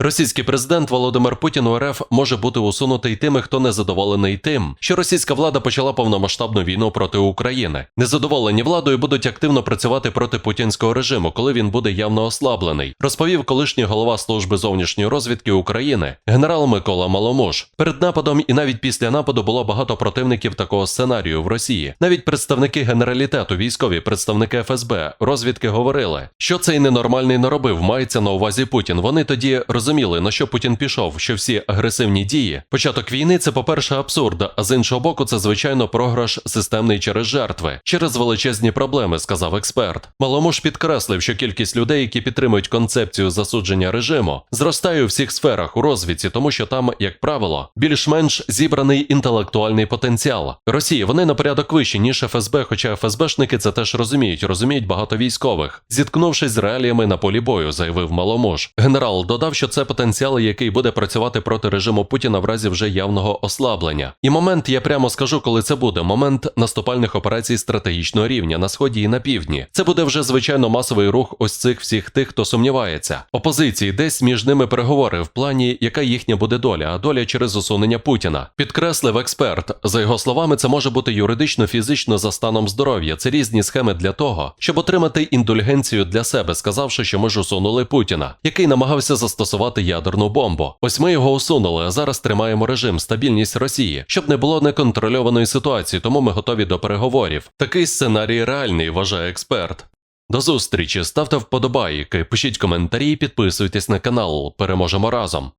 Російський президент Володимир Путін у РФ може бути усунутий тими, хто не задоволений тим, що російська влада почала повномасштабну війну проти України. Незадоволені владою будуть активно працювати проти путінського режиму, коли він буде явно ослаблений, розповів колишній голова служби зовнішньої розвідки України генерал Микола Маломуж. Перед нападом і навіть після нападу було багато противників такого сценарію в Росії. Навіть представники генералітету, військові представники ФСБ, розвідки говорили, що цей ненормальний наробив, мається на увазі Путін. Вони тоді розуміли, на що Путін пішов, що всі агресивні дії. Початок війни це, по-перше, абсурд, а з іншого боку, це звичайно програш системний через жертви, через величезні проблеми, сказав експерт. Маломуж підкреслив, що кількість людей, які підтримують концепцію засудження режиму, зростає у всіх сферах у розвідці, тому що там, як правило, більш-менш зібраний інтелектуальний потенціал. Росії вони на порядок вищі, ніж ФСБ, хоча ФСБшники це теж розуміють, розуміють багато військових, зіткнувшись з реаліями на полі бою, заявив Маломуж. Генерал додав, що це потенціал, який буде працювати проти режиму Путіна в разі вже явного ослаблення. І момент, я прямо скажу, коли це буде момент наступальних операцій стратегічного рівня на сході і на півдні. Це буде вже звичайно масовий рух ось цих всіх тих, хто сумнівається. Опозиції десь між ними переговори в плані, яка їхня буде доля, а доля через усунення Путіна. Підкреслив експерт. За його словами, це може бути юридично, фізично за станом здоров'я. Це різні схеми для того, щоб отримати індульгенцію для себе, сказавши, що ми ж усунули Путіна, який намагався застосувати ядерну бомбу. Ось ми його усунули, а зараз тримаємо режим, стабільність Росії, щоб не було неконтрольованої ситуації, тому ми готові до переговорів. Такий сценарій реальний, вважає експерт. До зустрічі, ставте вподобайки, пишіть коментарі, підписуйтесь на канал. Переможемо разом.